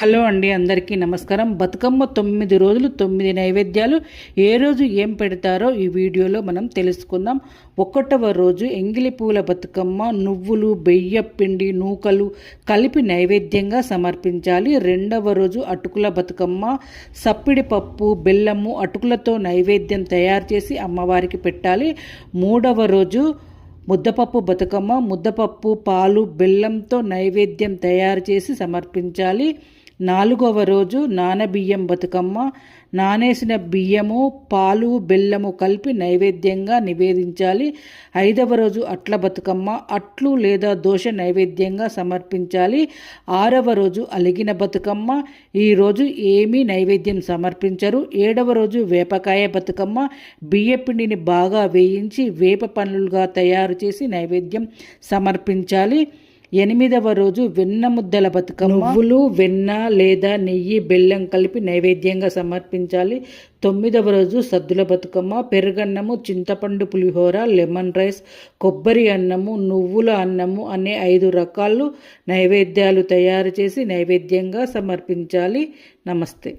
Hello అండి అందరికీ నమస్కారం. బతుకమ్మ తొమ్మిది రోజులు తొమ్మిది నైవేద్యాలు ఏ రోజు ఏం పెడతారో ఈ వీడియోలో మనం తెలుసుకుందాం. ఒకటవ రోజు ఎంగిలి పూల బతుకమ్మ నువ్వులు బెయ్య పిండి నూకలు కలిపి నైవేద్యంగా సమర్పించాలి. రెండవ రోజు అటుకుల బతుకమ్మ సప్పిడి పప్పు బెల్లము అటుకులతో నైవేద్యం తయారు చేసి అమ్మవారికి పెట్టాలి. మూడవ రోజు ముద్దపప్పు బతుకమ్మ ముద్దపప్పు పాలు బెల్లంతో నైవేద్యం తయారు చేసి సమర్పించాలి. నాలుగవ రోజు నానబియ్యం బతుకమ్మ. నానేసిన బియ్యము పాలు బెల్లము కలిపి నైవేద్యంగా నివేదించాలి. ఐదవ రోజు అట్ల బతుకమ్మ. అట్లు లేదా దోశ నైవేద్యంగా సమర్పించాలి. ఆరవ రోజు అలిగిన బతుకమ్మ. ఈరోజు ఏమీ నైవేద్యం సమర్పించరు. ఏడవ రోజు వేపకాయ బతుకమ్మ. బియ్యపిండిని బాగా వేయించి వేప పనులుగా తయారు చేసి నైవేద్యం సమర్పించాలి. ఎనిమిదవ రోజు వెన్న ముద్దల బతుకమ్మ. నువ్వులు వెన్న లేదా నెయ్యి బెల్లం కలిపి నైవేద్యంగా సమర్పించాలి. తొమ్మిదవ రోజు సద్దుల బతుకమ్మ. పెరుగన్నము చింతపండు పులిహోర లెమన్ రైస్ కొబ్బరి అన్నము నువ్వుల అన్నము అనే ఐదు రకాలు నైవేద్యాలు తయారు చేసి నైవేద్యంగా సమర్పించాలి. నమస్తే.